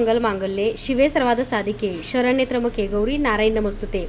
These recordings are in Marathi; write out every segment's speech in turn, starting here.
मंगल मांगल्ये शिवे सर्वाद साधिके शरण्ये त्रमके गौरी नारायण नमस्तुते.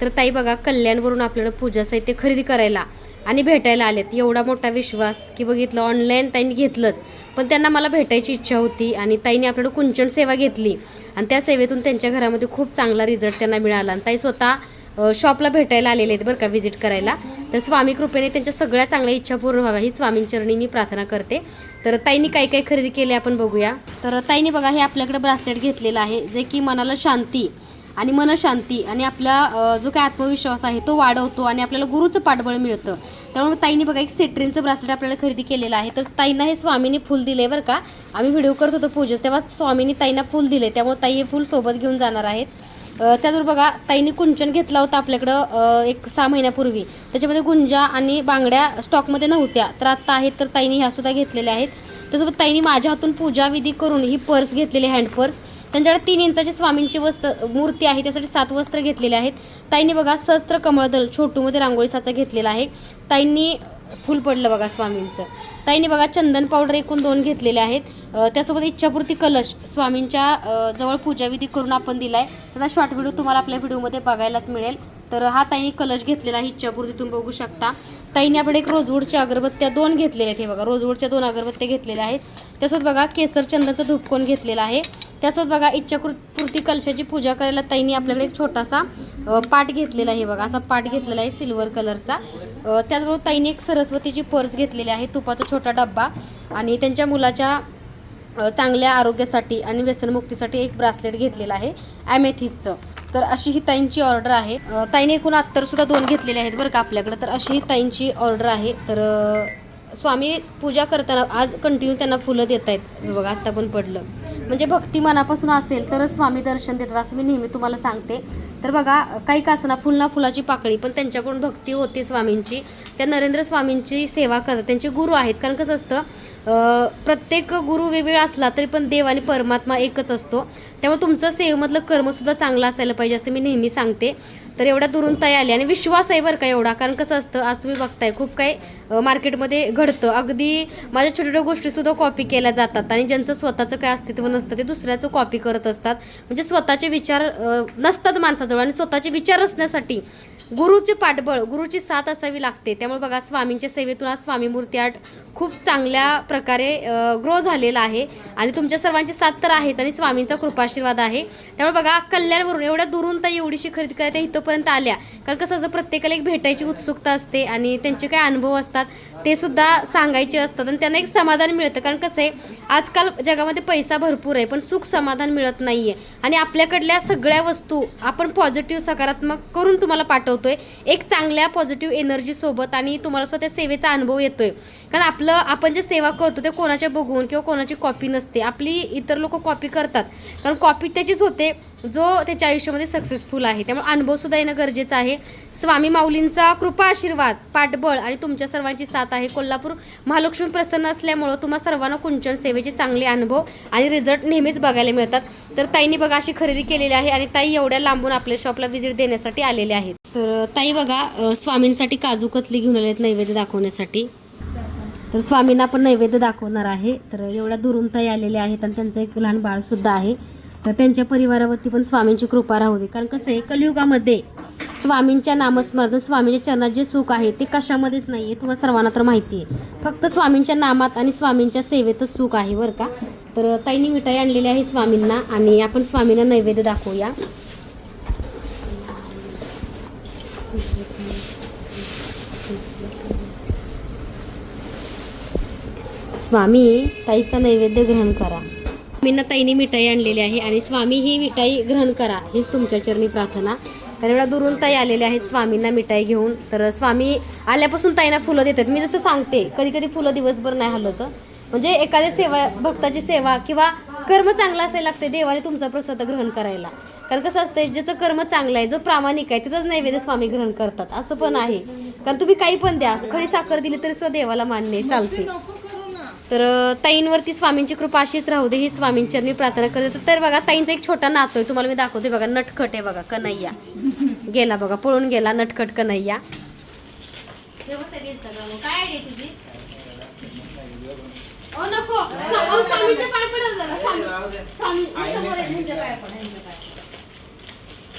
तर ताई बघा कल्याणवरून आपल्याला पूजा साहित्य खरेदी करायला आणि भेटायला आलेत. एवढा मोठा विश्वास की बघितलं ऑनलाईन ताईंनी घेतलंच. पण त्यांना मला भेटायची इच्छा होती आणि ताईने आपल्याकडे कुंचन सेवा घेतली. आणि त्या सेवेतून त्यांच्या घरामध्ये खूप चांगला रिझल्ट त्यांना मिळाला. आणि ताई स्वतः शॉपला भेटायला आलेले आहेत बरं का व्हिजिट करायला. तर स्वामी कृपेने त्यांच्या सगळ्या चांगल्या इच्छा पूर्ण व्हाव्या. ही स्वामींचरणी मी प्रार्थना करते. तर ताईंनी काय काय खरेदी केले आपण बघूया. तर ताईने बघा हे आपल्याकडे ब्रासलेट घेतलेलं आहे जे की मनाला शांती आणि मनशांती आणि आपला जो काय आत्मविश्वास आहे तो वाढवतो आणि आपल्याला गुरुचं पाठबळ मिळतं. त्यामुळे ताईने बघा एक सेट्रिनचं ब्रासलेट आपल्याला खरेदी केलेलं आहे. तर ताईंना हे स्वामीने फुल दिले बरं का. आम्ही व्हिडिओ करत होतो पूजेस तेव्हा स्वामीने ताईंना फुल दिले त्यामुळे ताई हे फुल सोबत घेऊन जाणार आहेत. त्याचबरोबर बघा ताईने कुंचन घेतला होता आपल्याकडं एक सहा महिन्यापूर्वी. त्याच्यामध्ये गुंजा आणि बांगड्या स्टॉकमध्ये नव्हत्या. तर आत्ता आहेत तर ताईने ह्या सुद्धा घेतलेल्या आहेत. त्यासोबत ताईने माझ्या हातून पूजा विधी करून ही पर्स घेतलेली हँड पर्स त्यांच्याकडे तीन इंचाची स्वामींची वस्त्र मूर्ती आहे त्यासाठी सात वस्त्र घेतलेले आहेत. ताईंनी बघा सहस्त्र कमळदल छोटूमध्ये रांगोळी साचा घेतलेला आहे. ताईंनी फुल पडलं बघा स्वामींचं. ताईंनी बघा चंदन पावडर एकूण दोन घेतलेले आहेत. त्यासोबत इच्छापूर्ती कलश स्वामींच्या जवळ पूजाविधी करून आपण दिलाय. त्याचा शॉर्ट व्हिडिओ तुम्हाला आपल्या व्हिडिओमध्ये बघायलाच मिळेल. तर हा ताईने कलश घेतलेला आहे इच्छापूर्ती तुम्ही बघू शकता. ताईने आपण एक रोजवूडच्या अगरबत्त्या दोन घेतलेल्या आहेत हे बघा. रोजवूडच्या दोन अगरबत्त्या घेतलेल्या आहेत. त्यासोबत बघा केसर चंदनचं धूपकोन घेतलेला आहे. त्यासोबत बघा इच्छापूर्ती कलशाची पूजा करायला ताईने आपल्याकडे एक छोटासा पाट घेतलेला आहे बघा. असा पाट घेतलेला आहे सिल्वर कलरचा. त्याचबरोबर ताईने एक सरस्वतीची पर्स घेतलेली आहे तुपाचा छोटा डब्बा. आणि त्यांच्या मुलाच्या चांगल्या आरोग्यासाठी आणि व्यसनमुक्तीसाठी एक ब्रासलेट घेतलेलं आहे ॲमेथिसचं तर अशी ही ताईंची ऑर्डर आहे. ताईने एकूण अत्तरसुद्धा दोन घेतलेले आहेत बरं का आपल्याकडं. तर अशी ही ताईंची ऑर्डर आहे. तर स्वामी पूजा करताना आज कंटिन्यू त्यांना फुलं देत आहेत बघा आत्ता पण पडलं. म्हणजे भक्ती मनापासून असेल तरच स्वामी दर्शन देतात असं मी नेहमी तुम्हाला सांगते. तर बघा काही कासना फुलना फुलाची पाकळी पण त्यांच्याकडून भक्ती होते स्वामींची. त्या नरेंद्र स्वामींची सेवा करतात. त्यांचे गुरु आहेत. कारण कसं असतं प्रत्येक गुरु वेगवेगळा असला तरी पण देव आणि परमात्मा एकच असतो. त्यामुळे तुमचं सेवेमधलं कर्मसुद्धा चांगलं असायला पाहिजे असं मी नेहमी सांगते. तर एवढ्या दुरून ताई आली. आणि विश्वास आहे बरं का एवढा कारण कसं असतं आज तुम्ही बघताय खूप काही मार्केटमध्ये घडतं. अगदी माझ्या छोट्या छोट्या गोष्टीसुद्धा कॉपी केल्या जातात आणि ज्यांचं स्वतःचं काय अस्तित्व नसतं ते दुसऱ्याचं कॉपी करत असतात. म्हणजे स्वतःचे विचार नसतात माणसाजवळ आणि स्वतःचे विचार असण्यासाठी गुरुचे पाठबळ गुरुची साथ असावी लागते. त्यामुळे बघा स्वामींच्या सेवेतून आज स्वामी मूर्ती आर्ट खूप चांगल्या प्रकारे ग्रो झालेला आहे. आणि तुमच्या सर्वांची साथ तर आहेच आणि स्वामींचा कृपाशीर्वाद आहे. त्यामुळे बघा कल्याणवरून एवढ्या दुरून तर एवढीशी खरेदी करायला इथंपर्यंत आल्या. कारण कसं असं प्रत्येकाला एक भेटायची उत्सुकता असते आणि त्यांचे काय अनुभव असतात ते सुद्धा सांगायचे असतात आणि त्यांना एक समाधान मिळतं. कारण कसं आहे आजकाल जगामध्ये पैसा भरपूर आहे पण सुख समाधान मिळत नाही आहे आणि आपल्याकडल्या सगळ्या वस्तू आपण पॉझिटिव्ह सकारात्मक करून तुम्हाला पाठवतोय एक चांगल्या पॉझिटिव्ह एनर्जीसोबत आणि तुम्हाला स्वतः सेवेचा अनुभव येतोय. कारण आपलं आपण जे सेवा करतो ते कोणाच्या बघून किंवा कोणाची कॉपी नसते. आपली इतर लोक कॉपी करतात. कारण कॉपी त्याचीच होते जो त्याच्या आयुष्यामध्ये सक्सेसफुल आहे. त्यामुळे अनुभवसुद्धा येणं गरजेचं आहे. स्वामी माऊलींचा कृपा आशीर्वाद पाठबळ आणि तुमच्या सर्वांची साथ आहे. कोल्हापूर महालक्ष्मी प्रसन्न असल्यामुळं तुम्हा सर्वांना कुंचन सेवेचे चांगले अनुभव आणि रिझल्ट नेहमीच बघायला मिळतात. तर ताईंनी बघा अशी खरेदी केलेली आहे आणि ताई एवढ्या लांबून आपल्या शॉपला व्हिजिट देण्यासाठी आलेले आहेत. तर ताई बघा स्वामींसाठी काजू कतली घेऊन आले आहेत नैवेद्य दाखवण्यासाठी. तर स्वामींना आपण नैवेद्य दाखवणार आहे. तर एवढ्या दुरून ताई आलेल्या आहेत आणि त्यांचं एक लहान बाळसुद्धा आहे. तर त्यांच्या परिवारावरती पण स्वामींची कृपा राहू दे कारण कसं आहे कलियुगामध्ये स्वामींच्या नामस्मरण स्वामींच्या चरणात जे सुख आहे ते कशामध्येच नाही आहे तुम्हाला सर्वांना तर माहिती आहे फक्त स्वामींच्या नामात आणि स्वामींच्या सेवेतच सुख आहे बरं का? तर ताईंनी मिठाई आणलेली आहे स्वामींना आणि आपण स्वामींना नैवेद्य दाखवूया. स्वामी ताईचा नैवेद्य ग्रहण करा. गोपींना ताईने मिठाई आणलेली आहे आणि स्वामी ही मिठाई ग्रहण करा हीच तुमच्या चरणी प्रार्थना. तर एवढ्या दुरून ताई आलेले आहेत स्वामींना मिठाई घेऊन. तर स्वामी आल्यापासून ताईंना फुलं देतात. मी जसं सांगते कधी कधी फुलं दिवसभर नाही हलवत. म्हणजे एखाद्या सेवा भक्ताची सेवा किंवा कर्म चांगलं असायला लागते देवाने तुमचा प्रसाद ग्रहण करायला. कारण कसं असतं ज्याचं कर्म चांगलं आहे जो प्रामाणिक आहे त्याचाच नैवेद्य स्वामी ग्रहण करतात. असं पण आहे. कारण तुम्ही काही पण द्या खडी साखर दिली तरी सुद्धा देवाला मान्य चालते तर ताईंवरती स्वामींची कृपा अशीच राहू दे ही स्वामींचरणी प्रार्थना करते. तर बघा ताईंचा एक छोटा नातो आहे तुम्हाला मी दाखवते बघा नटखट आहे बघा कन्हैया. गेला बघा पळून गेला नटखट कन्हैया. काय आयडिया तुझी? ओ नको. सा- पाय पडा स्वामी समोर त्यांच्या पाया पडा ह्यांच्या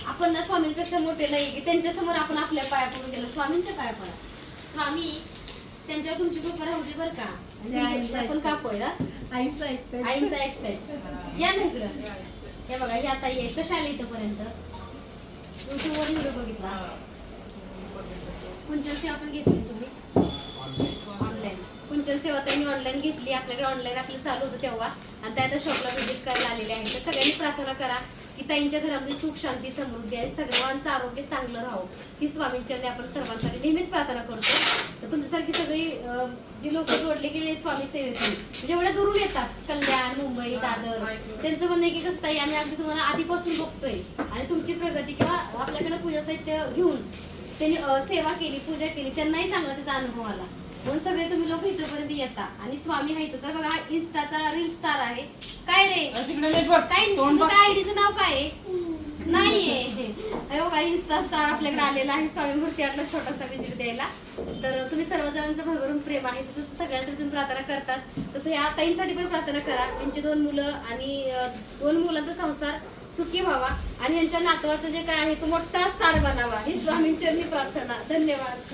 आपण ना स्वामींपेक्षा मोठे नाही की त्यांच्यासमोर आपण आपल्या पाया पडून गेलो. स्वामींच्या पाया पडा. स्वामी त्यांच्यावर तुमची कृपा राहू दे बरं का. आणि आपण कापोय. ना आईचं ऐकतंय. आईचं ऐकताय. या ना इकडं. हे बघा ही आता ये कशा आले इथपर्यंत युट्यूबवर व्हिडिओ बघितला. कुंचल सेवा पण घेतली तुम्ही? ऑनलाईन कुंचल सेवा त्यांनी ऑनलाईन घेतली? आपल्याकडे ऑनलाईन आपलं चालू होतं तेव्हा. आणि त्या आता शॉपला व्हिजिट करायला आलेले आहेत. तर सगळ्यांनी प्रार्थना करा. ताईंच्या घरामध्ये सुख शांती समृद्धी आणि सर्वांचं आरोग्य चांगलं राहो ही स्वामींचरणी आपण सर्वांसाठी नेहमीच प्रार्थना करतो. तर तुमच्यासारखी सगळी जे जी लोक जोडले गेले स्वामी सेवेतून म्हणजे एवढ्या दुरून येतात. कल्याण मुंबई दादर. त्यांचं म्हणणं आहे की कसं ताई आम्ही अगदी तुम्हाला आधीपासून बघतोय आणि तुमची प्रगती किंवा आपल्याकडे पूजा साहित्य घेऊन त्यांनी सेवा केली पूजा केली त्यांनाही चांगला त्याचा अनुभव आला. म्हणून सगळे तुम्ही लोक इथपर्यंत येता. आणि स्वामी आहे इथं. तर बघा हा इन्स्टाचा रील स्टार आहे. काय रे? तिकडे. काय तुझं. काय आयडीचं नाव काय आहे? नाहीये. हे बघा इन्स्टा स्टार आपल्याकडे आलेला आहे. स्वामी मूर्ती आतला छोटासा विजिट द्यायला. तर तुम्ही सर्वजणांचं भरभरून प्रेम आहे. तसंच सगळ्यांसाठी तुम्ही प्रार्थना करतात. तसं ह्या ताईंसाठी पण प्रार्थना करा. त्यांची दोन मुलं आणि दोन मुलांचा संसार सुखी व्हावा. आणि यांच्या नातवाचं जे काय आहे तो मोठा स्टार बनावा. ही स्वामींची प्रार्थना. धन्यवाद.